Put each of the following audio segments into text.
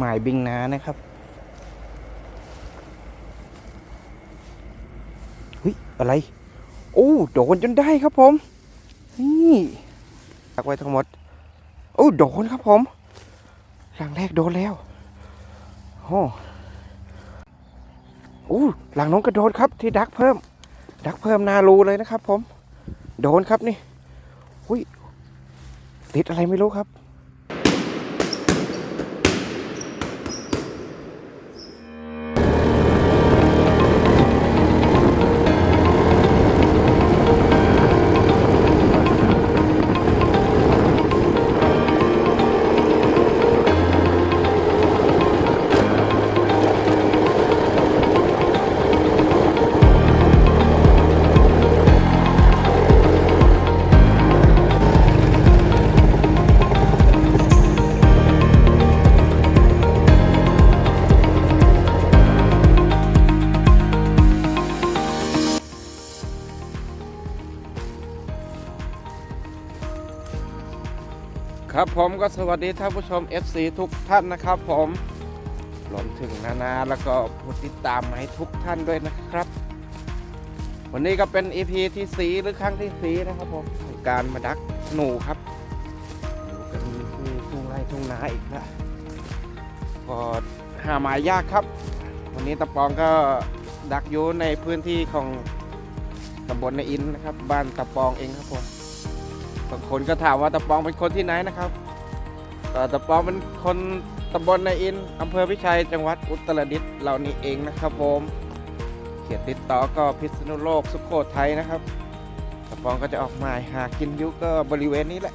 หมายบิงนานะครับเฮ้ยอะไร โอ้โดนจนได้ครับผม นี่ตักไว้ทั้งหมด โอ้โดนครับผมหลังแรกโดนแล้วโอ้โอ้หลังน้องกระโดดครับที่ดักเพิ่ม ดักเพิ่มนารูเลยนะครับผม โดนครับนี่หุยติดอะไรไม่รู้ครับ ผมก็สวัสดีท่านผู้ชม FC ทุกท่านนะครับ ผมรวมถึงนานาแล้วก็ผู้ติดตามให้ทุกท่านด้วยนะครับ วันนี้ก็เป็น EP ที่สีหรือครั้งที่สีนะครับผมของการมาดักหนูครับอยู่กันที่ทุ่งไร่ทุ่งนาอีกแล้วก็หาหมายยากครับ วันนี้ตะปองก็ดักอยู่ในพื้นที่ของตำบลในอินนะครับ บ้านตะปองเองครับผมบางคนก็ถามว่าตะปองเป็นคนที่ไหนนะครับ ตะปองเป็นคนตำบลในอินอำเภอพิชัย จังหวัดอุตรดิตถ์เรานี่เองนะครับผมเขียนติดต่อก็พิษณุโลกสุโขทัยนะครับตะปองก็จะออกหมายหากินยุก็บริเวณนี้แหละ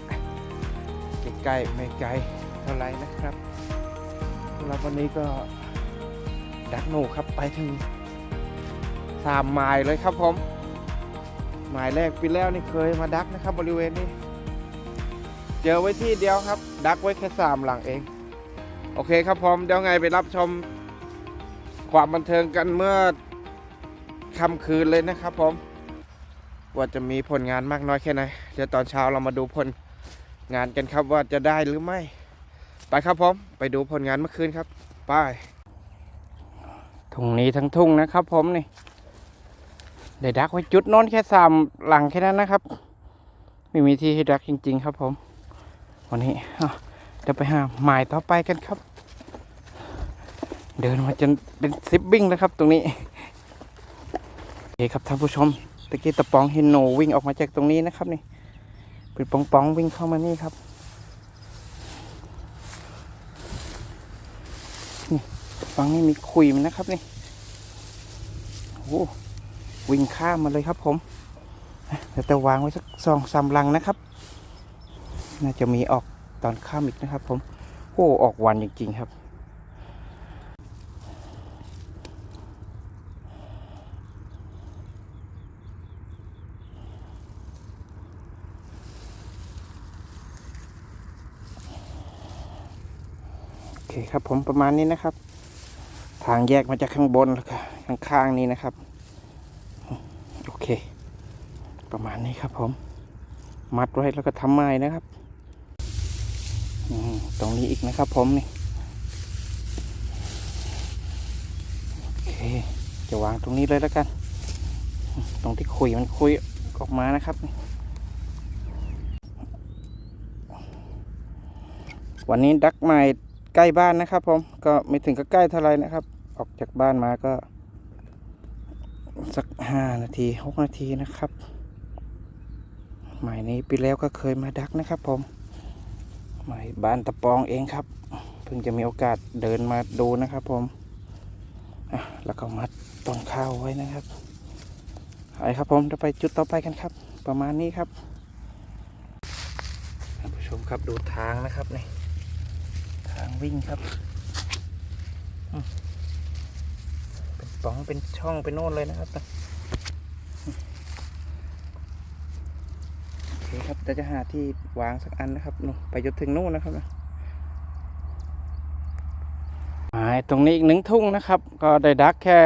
ใกล้ๆไม่ไกลเท่าไรนะครับสำหรับวันนี้ก็ดักหนูครับไปถึงสามไมล์เลยครับผมหมายแรกปีแล้วนี่เคยมาดักนะครับ บริเวณนี้ เจอไว้ที่เดียวครับ ดักไว้แค่สามหลังเอง โอเคครับผมเดี๋ยวไงไปรับชมความบันเทิงกันเมื่อค่ำคืนเลยนะครับผมว่าจะมีผลงานมากน้อยแค่ไหนเดี๋ยวตอนเช้าเรามาดูผลงานกันครับว่าจะได้หรือไม่ ไปครับผมไปดูผลงานเมื่อคืนครับไปทุ่งนี้ทั้งทุ่งนะครับ ผมนี่ได้ดักไว้จุดน้นแค่สามหลังแค่นั้นนะครับ ไม่มีที่ให้ดักจริง ๆ ครับผม วันนี้เดี๋ยวไปหาหมายต่อไปกันครับ เดินมาจนเป็นซิปบิ้งแล้วครับ ตรงนี้โอเคครับท่านผู้ชมตะกี้ตะปองเห็นหนูวิ่งออกมาจากตรงนี้นะครับนี่เป็นปองปองวิ่งเข้ามานี่ครับนี่ฟังนี่มีคุยมันนะครับนี่โอ้วิ่งข้ามมาเลยครับผมเดี๋ยวจะวางไว้สักสองสามลังนะครับ น่าจะมีออกตอนข้ามอีกนะครับ ผมโอ้ออกวันจริง ๆ ครับ โอเคครับผมประมาณนี้นะครับ ทางแยกมาจากข้างบนแล้วก็ข้างๆนี้นะครับ โอเค ประมาณนี้ครับผม มัดไว้แล้วก็ทำไม้นะครับ ตรงนี้อีกนะครับผมนี่โอเคจะวางตรงนี้เลยแล้วกัน ตรงที่คุยมันคุยออกมานะครับ วันนี้ดักไม้ใกล้บ้านนะครับผมก็ไม่ถึงกับใกล้เท่าไรนะครับ ออกจากบ้านมาก็ สักห้านาทีหกนาทีนะครับหมายนี้ปีแล้วก็เคยมาดักนะครับผม มาบ้านตะปองเองครับ เพิ่งจะมีโอกาสเดินมาดูนะครับผมแล้วก็มัดต้นข้าวไว้นะครับไปครับผมจะไปจุดต่อไปกันครับ ประมาณนี้ครับท่านผู้ชมครับดูทางนะครับนี่ทางวิ่งครับเป็นป่องเป็นช่องเป็นโน่นเลยนะครับ โอเคครับเดี๋ยวจะหาที่วางสักอันนะครับนู่นไปจนถึงนู่นนะครับนะหมายตรงนี้อีกหนึ่งทุ่งนะครับ ก็ได้ดักแค่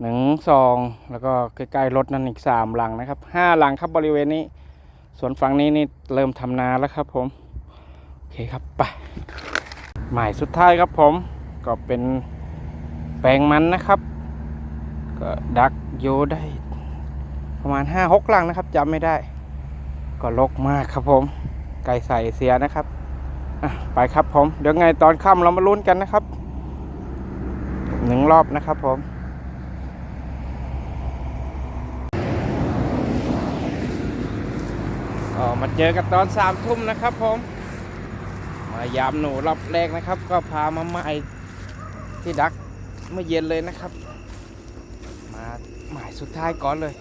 หนึ่งสองแล้วก็ใกล้ๆรถนั่นอีกสามหลังนะครับห้าหลังครับบริเวณนี้ส่วนฝั่งนี้นี่เริ่มทำนาแล้วครับ ผมโอเคครับไปหมายสุดท้ายครับผมก็เป็นแปลงมันนะครับ ก็ดักโยได้ประมาณห้าหกลังนะครับจำไม่ได้ ก็ลกมากครับผม ไก่ใส่เสียนะครับไปครับผม เดี๋ยวไงตอนค่ำเรามาลุ้นกันนะครับหนึ่งรอบนะครับผมก็มาเจอกันตอนสามทุ่มนะครับผม มายามหนูรอบแรกนะครับ ก็พามาใหม่ที่ดักเมื่อเย็นเลยนะครับ มาหมายสุดท้ายก่อนเลย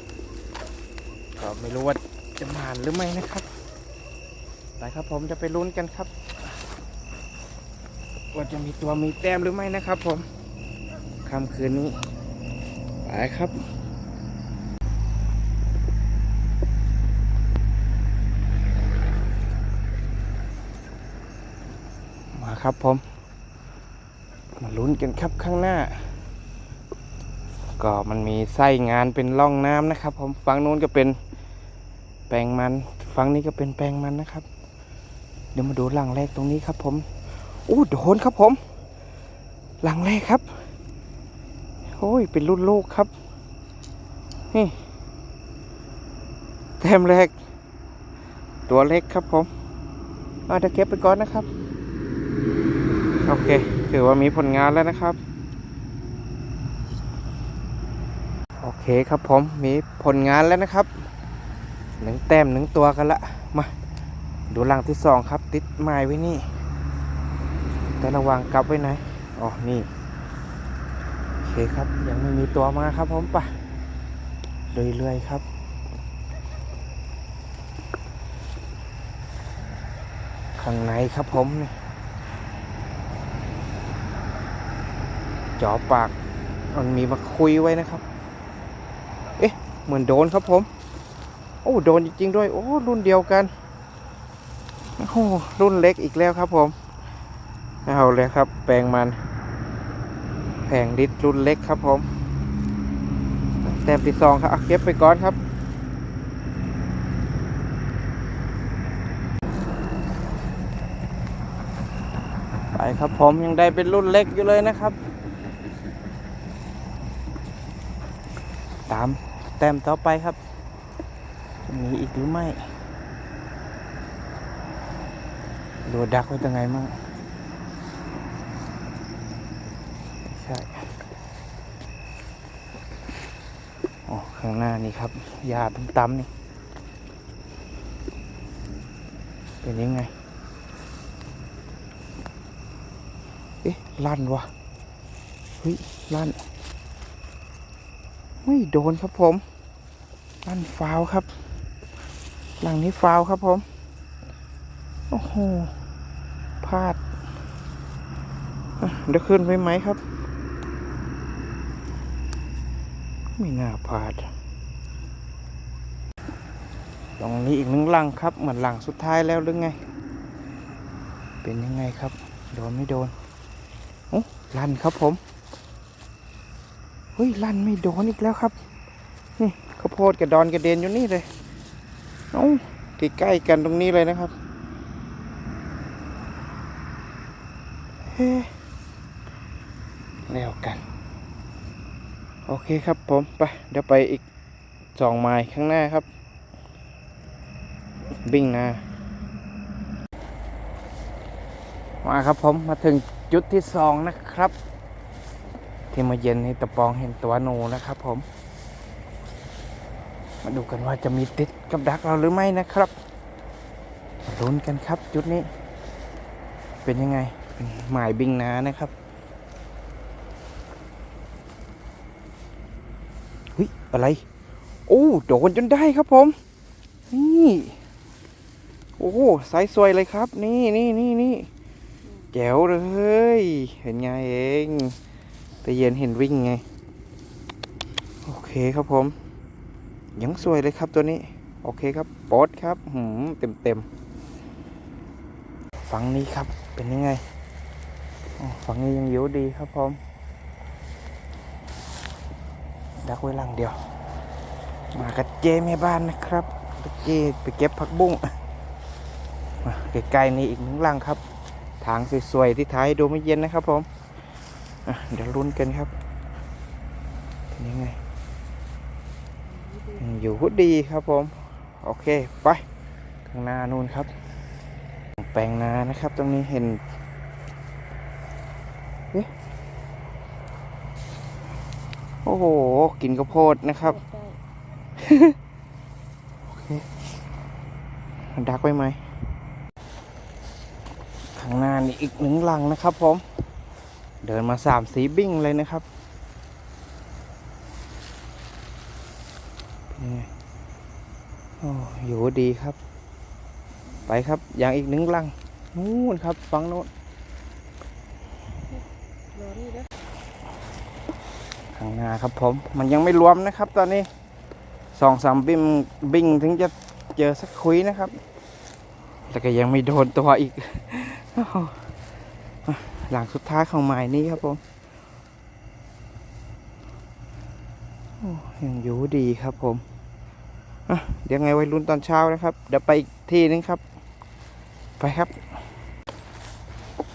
ก็ไม่รู้ว่า จะผ่านหรือไม่นะครับไปครับผมจะไปลุ้นกันครับ ว่าจะมีตัวมีแต้มหรือไม่นะครับ ผมค่ำคืนนี้ไปครับมาครับผม มาลุ้นกันครับข้างหน้า ก็มันมีไส้งานเป็นร่องน้ำนะครับ ผมฝั่งนู้นก็เป็น ปลงมันฝั่งนี้ก็เป็นแปลงมันนะครับ เดี๋ยวมาดูหลังแรกตรงนี้ครับ ผมอู้โดนครับผม หลังแรกครับโอ้ยเป็นรุ่นลูกครับนี่แต้มแรก ตัวเล็กครับผมเอาเดี๋ยวเก็บไปก่อนนะครับ โอเค ถือว่ามีผลงานแล้วนะครับ โอเคครับผมมีผลงานแล้วนะครับ หนึ่งแต้มหนึ่งตัวกันละ มา ดูหลังที่สองครับ ติดไม้ไว้นี่ แต่ระวังกลับไว้ไหนอ๋อ นี่ โอเคครับ ยังไม่มีตัวมาครับผมปะเรื่อยๆครับข้างในครับผมนี่จอปาก มันมีมาคุยไว้นะครับ เอ๊ะ เหมือนโดนครับผม โอ้โดนจริงๆด้วย โอ้รุ่นเดียวกันโอ้รุ่นเล็กอีกแล้วครับผมเอาเลยครับ แปลงมัน แผงดิสรุ่นเล็กครับผมแต้มที่สองครับอะเก็บไปก่อนครับไปครับผมยังได้เป็นรุ่นเล็กอยู่เลยนะครับ ตามแต้มต่อไปครับ มีอีกหรือไม่ดูดักไว้ตรงไงมั่งไม่ใช่อ๋อข้างหน้านี่ครับยาต่ำๆนี่ เป็นยังไง เอ๊ะ ลั่นวะเฮ้ย ลั่น ไม่โดนครับผม ลั่นฟาวครับ หลังนี้ฟาวครับผม โอ้โหพลาดเดี๋ยวขึ้นไปไหมครับ ไม่น่าพลาดตรงนี้อีกหนึ่งหลังครับ เหมือนหลังสุดท้ายแล้วหรือไง เป็นยังไงครับ โดนไม่โดนโอ้ลั่นครับผมเฮ้ยลั่นไม่โดนอีกแล้วครับ นี่ข้าวโพดกับดอนกระเด็นอยู่นี่เลย เอ้าใกล้ๆกันตรงนี้เลยนะครับเฮ้แล้วกัน โอเคครับผมไปเดี๋ยวไปอีกสองไมล์ข้างหน้าครับ บิ่งนามาครับผมมาถึงจุดที่สองนะครับ ที่มาเย็นให้ตะปองเห็นตัวนูนะครับผม มาดูกันว่าจะมีติด กับดักเราหรือไม่นะครับลุ้นกันครับจุดนี้ เป็นยังไงเป็นหมายบิงนานะครับเฮ้ยอะไร โอ้โดนจนได้ครับผม นี่ โอ้ไซส์สวยเลยครับ นี่นี่นี่นี่แจ๋วเลย เห็นไงเองแต่เย็นเห็นวิ่งไง โอเคครับผม ยังสวยเลยครับตัวนี้ โอเคครับโป๊ดครับหืมเต็มเต็มฝั่งนี้ครับเป็นยังไงฝั่งนี้ยังอยู่ดีครับผมดักไว้หลังเดียว มากับเจแม่บ้านนะครับเจไปเก็บผักบุ้งมาใกลๆนี่อีกหนึ่งลังครับ ทางสวยๆที่ท้ายดูไม่เย็นนะครับผมเดี๋ยวลุ้นกันครับเป็นยังไงอยู่ดีครับผม โอเคไปข้างหน้านู่นครับ แปลงนานะครับ ตรงนี้เห็นโอ้โห กินข้าวโพดนะครับดักไว้ไหม ข้างหน้านี่อีกหนึ่งหลังนะครับผม เดินมาสามสีบิ้งเลยนะครับเป็นไงโอ้อยู่ดีครับ ไปครับ อย่างอีกหนึ่งลังนู่นครับฟังโน้นข้างหน้าครับผม มันยังไม่รวมนะครับ ตอนนี้สองสามบิ้งบิ้งถึงจะเจอสักคุยนะครับ แต่ก็ยังไม่โดนตัวอีกอหลังสุดท้ายของหมายนี้ครับผมยังอยู่ดีครับผม เดี๋ยวไงไว้ลุ้นตอนเช้านะครับ เดี๋ยวไปอีกที่นึงครับ ไปครับ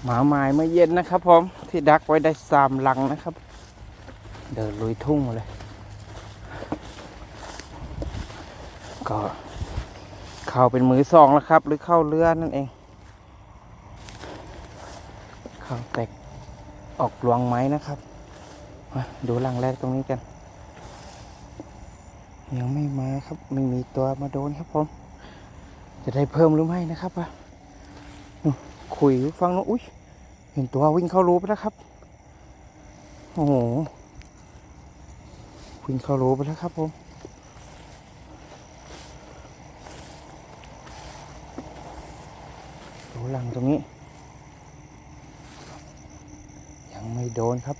หมาหมายเมื่อเย็นนะครับผมที่ดักไว้ได้สามหลังนะครับ เดินลุยทุ่งมาเลย ก็เข้าเป็นมือสองแล้วครับ หรือเข้าเรือนั่นเอง เข้าแตกออกลวงไม้นะครับ มาดูหลังแรกตรงนี้กัน ยังไม่มาครับไม่มีตัวมาโดนครับผมจะได้เพิ่มหรือไม่นะครับวะนู่นคุยฟังนู้นอุ้ยเห็นตัววิ่งเข้ารูไปแล้วครับ โอ้โหวิ่งเข้ารูไปแล้วครับผมดูหลังตรงนี้ ยังไม่โดนครับ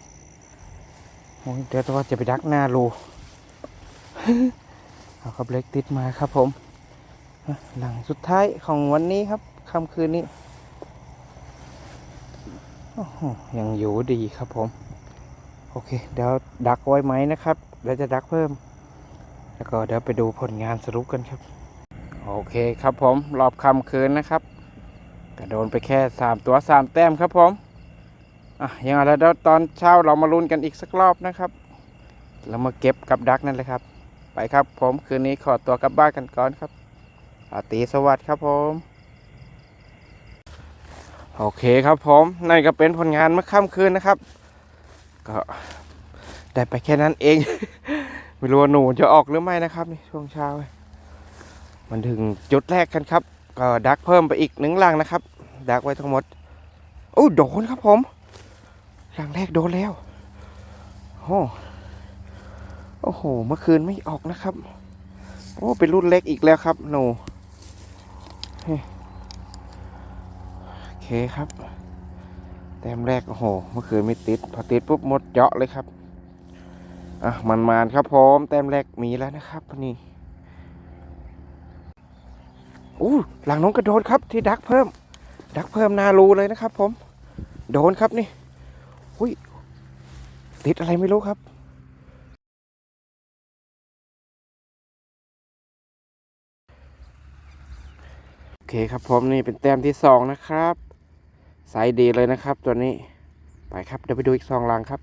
โอ้ยเดี๋ยวตัวจะไปดักหน้ารู เอาครับเล็กติดมาครับผม หลังสุดท้ายของวันนี้ครับค่ำคืนนี้ยังอยู่ดีครับผม โอเค เดี๋ยวดักไว้ไหมนะครับเดี๋ยวจะดักเพิ่ม แล้วก็เดี๋ยวไปดูผลงานสรุปกันครับ โอเคครับผม รอบค่ำคืนนะครับก็โดนไปแค่สามตัวสามแต้มครับผมอะยังไงแล้วเดี๋ยวตอนเช้าเรามาลุ้นกันอีกสักรอบนะครับเรามาเก็บกับดักนั่นเลยครับ ไปครับผมคืนนี้ขอตัวกลับบ้านกันก่อนครับอาตีสวัสดีครับผมโอเคครับผมนั่นก็เป็นผลงานเมื่อค่ำคืนนะครับ ก็ได้ไปแค่นั้นเอง ไม่รู้ว่าหนูจะออกหรือไม่นะครับนี่ช่วงเช้า มันถึงจุดแรกกันครับ ก็ดักเพิ่มไปอีกหนึ่งลังนะครับ ดักไว้ทั้งหมดโอ้โดนครับผมลังแรกโดนแล้วโอ้ อ้โห เมื่อคืนไม่ออกนะครับ โอ้ เป็นรุ่นเล็กอีกแล้วครับหนูเฮ้ยโอเคครับ แต้มแรก โอ้โห เมื่อคืนไม่ติด พอติดปุ๊บหมดเจาะเลยครับ อะ มันมานๆครับผมแต้มแรกมีแล้วนะครับนี่อู้หลังน้องกระโดดครับที่ดักเพิ่ม ดักเพิ่มนารูเลยนะครับ ผม โดนครับนี่ หุยติดอะไรไม่รู้ครับ เคครับผมนี่เป็นแต้มที่สองนะครับไซส์ดีเลยนะครับ ตัวนี้ไปครับเดี๋ยวไปดูอีกสองลังครับ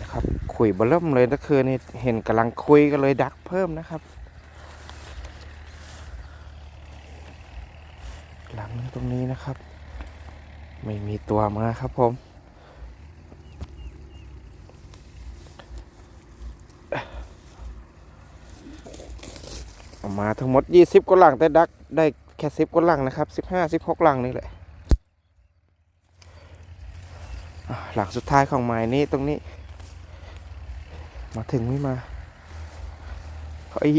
นะครับคุยเบลเริ่มเลยก็คือนี่เห็นกำลังคุยกันเลยดักเพิ่มนะครับหลังตรงนี้นะครับ ไม่มีตัวมาครับผมเอามาทั้งหมด 20กว่าหลังแต่ดักได้ แค่10กว่าหลังนะครับ15 16หกลังนี่แหละหลังสุดท้ายของไม้นี้ตรงนี้ มาถึงไม่มาเฮ้ยเ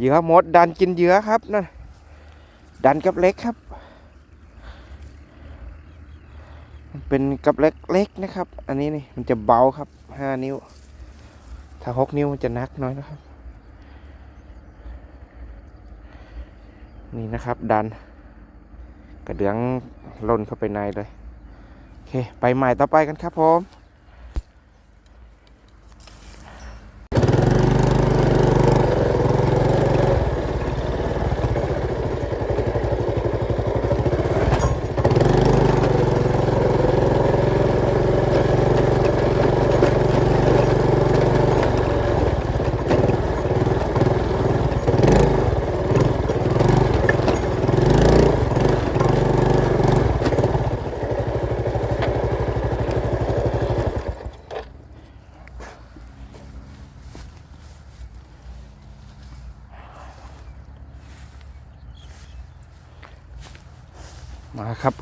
หยื่อหมดดันกินเหยื่อครับนั่นดันกับเล็กครับเป็นกับเล็กเล็กนะครับ อันนี้นี่มันจะเบาครับห้านิ้ว ถ้าหกนิ้วมันจะนักน้อยนะครับ นี่นะครับดัน กระเดืองล่นเข้าไปในเลย โอเค ไปใหม่ต่อไปกันครับผม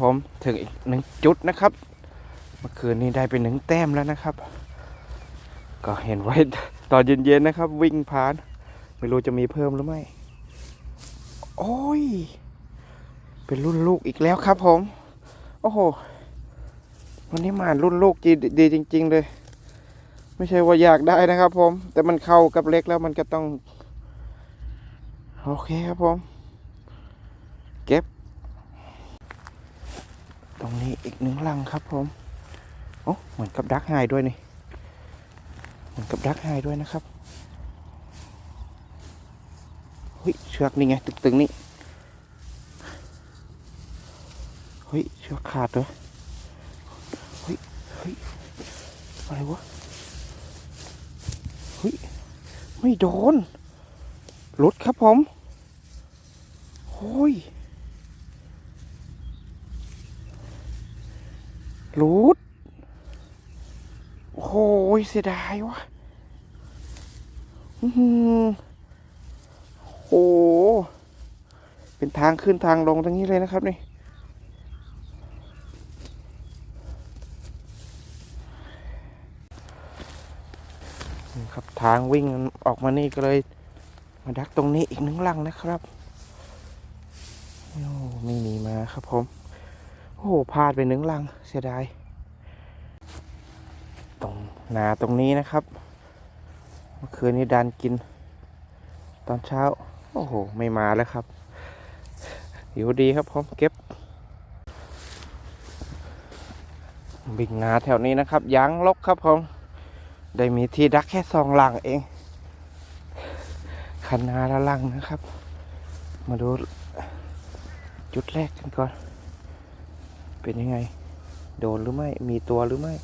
ผมถึงอีกหนึ่งจุดนะครับ เมื่อคืนนี้ได้ไปหนึ่งแต้มแล้วนะครับ ก็เห็นไว้ตอนเย็นๆนะครับ วิ่งผ่าน ไม่รู้จะมีเพิ่มหรือไม่ โอ้ย เป็นรุ่นลูกอีกแล้วครับผม โอ้โห วันนี้หมานรุ่นลูกดีดีจริง ๆ เลย ไม่ใช่ว่าอยากได้นะครับผม แต่มันเข้ากับเล็กแล้วมันก็ต้อง โอเคครับผม เก็บ ตรงนี้อีกหนึ่งลังครับผมโอ้เหมือนกับดักไฮด้วยนี่ เหมือนกับดักไฮด้วยนะครับเฮ้ยเชือกนี่ไงตึงๆนี่เฮ้ยเชือกขาดเลยเฮ้ยเฮ้ยอะไรวะเฮ้ยไม่โดนหลุดครับผมโอ้ย หลุดโอ้ยเสียดายวะอื้อหือโอ้โหเป็นทางขึ้นทางลงตรงนี้เลยนะครับนี่นี่ครับทางวิ่งออกมานี่ก็เลย มาดักตรงนี้อีกหนึ่งลังนะครับโอ้ไม่มีมาครับผม โอ้พลาดไปหนึ่งลังเสียดาย ตรงนาตรงนี้นะครับ เมื่อคืนนี้ดันกิน ตอนเช้า โอ้โห ไม่มาแล้วครับ อยู่ดีครับผมเก็บ บิ่งนาแถวนี้นะครับยางลกครับผมได้มีที่ดักแค่สองหลังเองคันนาละลังนะครับ มาดูจุดแรกกันก่อน เป็นยังไง โดนหรือไม่ มีตัวหรือไม่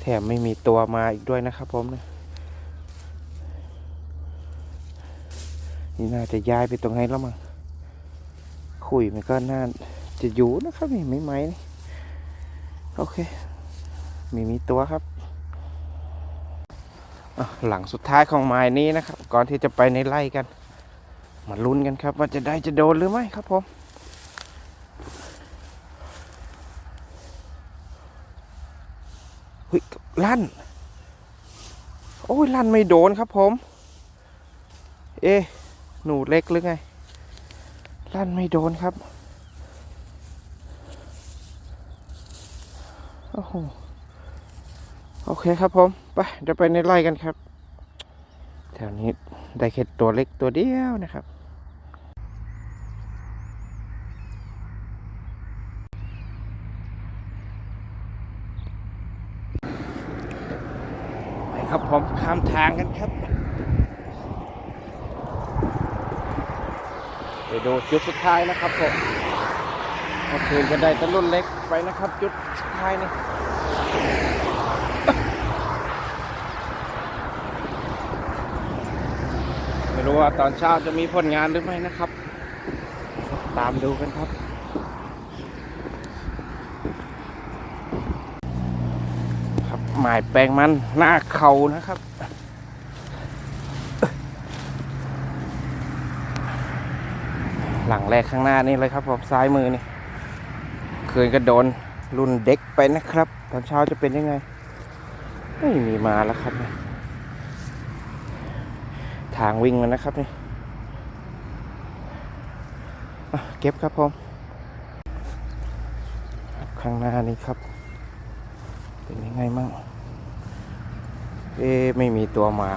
แถมไม่มีตัวมาอีกด้วยนะครับผมนี่นี่น่าจะย้ายไปตรงไหนแล้วมั้งคุยมันก็น่าจะอยู่นะครับนี่ไม่ไหมนี่โอเค มีมีตัวครับหลังสุดท้ายของไม้นี้นะครับ ก่อนที่จะไปในไล่กัน มาลุ้นกันครับ ว่าจะได้จะโดนหรือไม่ครับผม ฮ้ยลั่น โอ้ยลั่นไม่โดนครับผม เอ๊หนูเล็กหรือไง ลั่นไม่โดนครับ โอ้โห โอเคครับผม ไป เดี๋ยวไปในไร่กันครับ แถวนี้ได้แค่ตัวเล็กตัวเดียวนะครับ ครับผมข้ามทางกันครับ ไปดูจุดสุดท้ายนะครับผมเมื่อคืนก็ได้ตะรุ่นเล็กไปนะครับ จุดสุดท้ายนี่ไม่รู้ว่าตอนเช้าจะมีผลงานหรือไม่นะครับ ตามดูกันครับ ครับ หมายแปลงมันหน้าเขานะครับ หลังแรกข้างหน้านี่เลยครับผมซ้ายมือนี่เคยก็โดนรุ่นเด็กไปนะครับ ตอนเช้าจะเป็นยังไง ไม่มีมาแล้วครับ ทางวิ่งมันนะครับนี่เก็บครับผมข้างหน้านี้ครับ เป็นยังไงมั่ง เอ๊ไม่มีตัวมา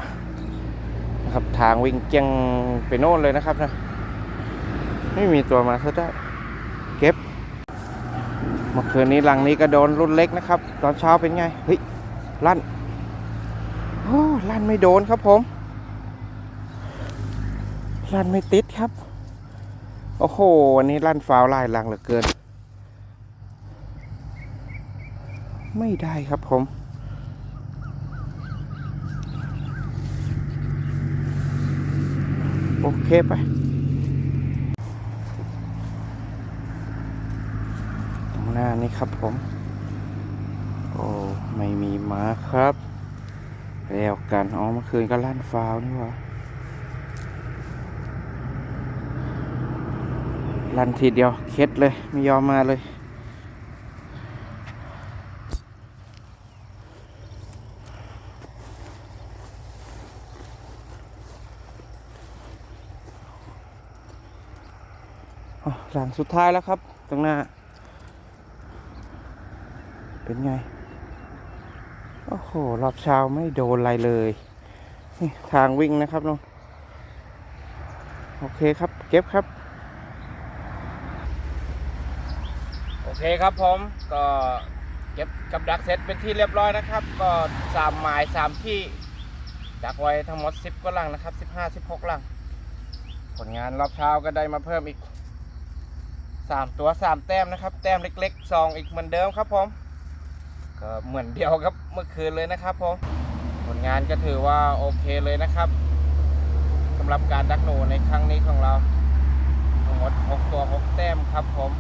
นะครับทางวิ่งเจียงไปโน่นเลยนะครับนะไม่มีตัวมาซะได้เก็บเมื่อคืนนี้หลังนี้ก็โดนรุ่นเล็กนะครับ ตอนเช้าเป็นไงเฮ้ยลั่นโอ้ลั่นไม่โดนครับผมลั่นไม่ติดครับ โอ้โหวันนี้ลั่นฟาวล์ลายลังเหลือเกิน ไม่ได้ครับผม โอเคไปตรงหน้านี้ครับผม โอ้ไม่มีม้าครับแล้วกันอ๋อเมื่อคืนก็ลั่นฟาวนี่ว่าเลันทีเดียวเคล็ดเลย ไม่ยอมมาเลย หลังสุดท้ายแล้วครับ ตรงหน้า เป็นไง โอ้โห รอบเช้าไม่โดนอะไรเลย นี่ทางวิ่งนะครับน้องโอเคครับ เก็บครับ โอเคครับผมก็เก็บกับดักเสร็จเป็นที่เรียบร้อยนะครับ ก็สามหมายสามที่ดักไว้ทั้งหมด 10ก็ลังนะครับ 15 16ลัง ผลงานรอบเช้าก็ได้มาเพิ่มอีก 3ตัว3แต้มนะครับ แต้มเล็กๆซองอีกเหมือนเดิมครับผมก็เหมือนเดียวกับเมื่อคืนเลยนะครับผมผลงานก็ถือว่าโอเคเลยนะครับสำหรับการดักหนูในครั้งนี้ของเราทั้งหมด6ตัว6แต้มครับผม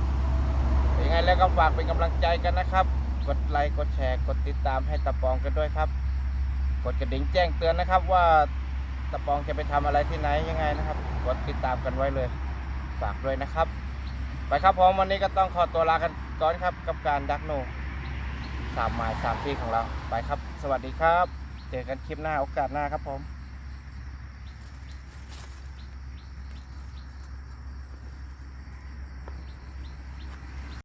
ยังไงแล้วก็ฝากเป็นกำลังใจกันนะครับ กดไลค์กดแชร์กดติดตามให้ตะปองกันด้วยครับ กดกระดิ่งแจ้งเตือนนะครับว่าตะปองจะไปทำอะไรที่ไหนยังไงนะครับ กดติดตามกันไว้เลย ฝากด้วยนะครับ ไปครับผมวันนี้ก็ต้องขอตัวลากันก่อนครับกับการดักโนูสามหมายสามที่ของเรา ไปครับ สวัสดีครับ เจอกันคลิปหน้าโอกาสหน้าครับผม